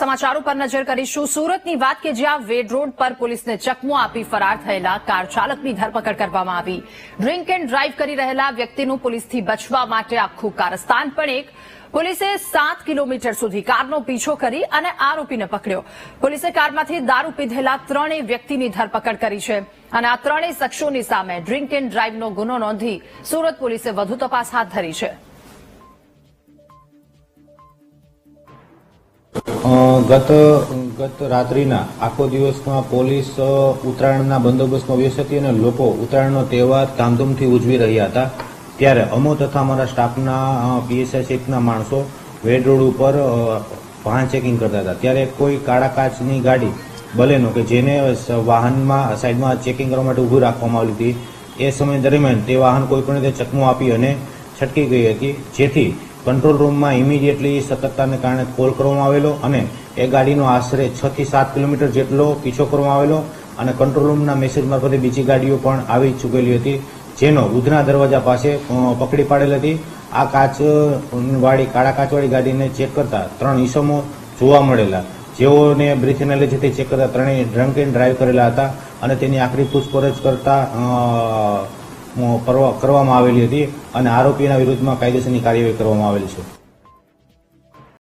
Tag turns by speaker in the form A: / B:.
A: સમાચારો પર નજર કરીશું. સુરતની વાત કે જ્યાં વેડ રોડ પર પોલીસને ચકમો આપી ફરાર થયેલા કાર ચાલકની ધરપકડ કરવામાં આવી. ડ્રિંક એન્ડ ડ્રાઈવ કરી રહેલા વ્યક્તિનું પોલીસથી બચવા માટે આખું કારસ્તાન પણ એક. પોલીસે સાત કિલોમીટર સુધી કારનો પીછો કરી અને આરોપીને પકડ્યો. પોલીસે કારમાંથી દારૂ પીધેલા ત્રણેય વ્યક્તિની ધરપકડ કરી છે. અને આ ત્રણેય શખ્સોની સામે ડ્રિંક એન્ડ ડ્રાઈવનો ગુનો નોંધી સુરત પોલીસે વધુ તપાસ હાથ ધરી છે.
B: ગત ગત રાત્રિના આખો દિવસમાં પોલીસ ઉત્તરાયણના બંદોબસ્તમાં વ્યસ્ત હતી અને લોકો ઉત્તરાયણનો તહેવાર ધામધૂમથી ઉજવી રહ્યા હતા. ત્યારે અમો તથા અમારા સ્ટાફના પીએસઆઈ સહિતના માણસો વેડ રોડ ઉપર વાહન ચેકિંગ કરતા હતા. ત્યારે કોઈ કાળા કાચની ગાડી બલેનો કે જેને વાહનમાં, સાઈડમાં ચેકિંગ કરવા માટે ઊભું રાખવામાં આવી હતી, એ સમય દરમિયાન તે વાહન કોઈ પણ રીતે ચકમો આપી અને છટકી ગઈ હતી. જેથી કંટ્રોલ રૂમમાં ઇમિડિયેટલી સતર્કતાને કારણે કોલ કરવામાં આવેલો અને એ ગાડીનો આશરે છ થી સાત કિલોમીટર જેટલો પીછો કરવામાં આવેલો અને કંટ્રોલ રૂમના મેસેજ મારફતે બીજી ગાડીઓ પણ આવી ચૂકેલી હતી, જેનો ઉધના દરવાજા પાસે પકડી પાડેલ હતી. આ કાચ વાળી, કાળા કાચવાળી ગાડીને ચેક કરતા ત્રણ ઈસમો જોવા મળેલા. જેઓને બ્રીથ એનાલિસિસથી ચેક કરતા ત્રણેય ડ્રંક એન્ડ ડ્રાઈવ કરેલા હતા અને તેની આખરી પૂછપરછ કરતા કરવામાં આવેલી હતી અને આરોપીના વિરુદ્ધમાં કાયદેસરની કાર્યવાહી કરવામાં આવેલી છે.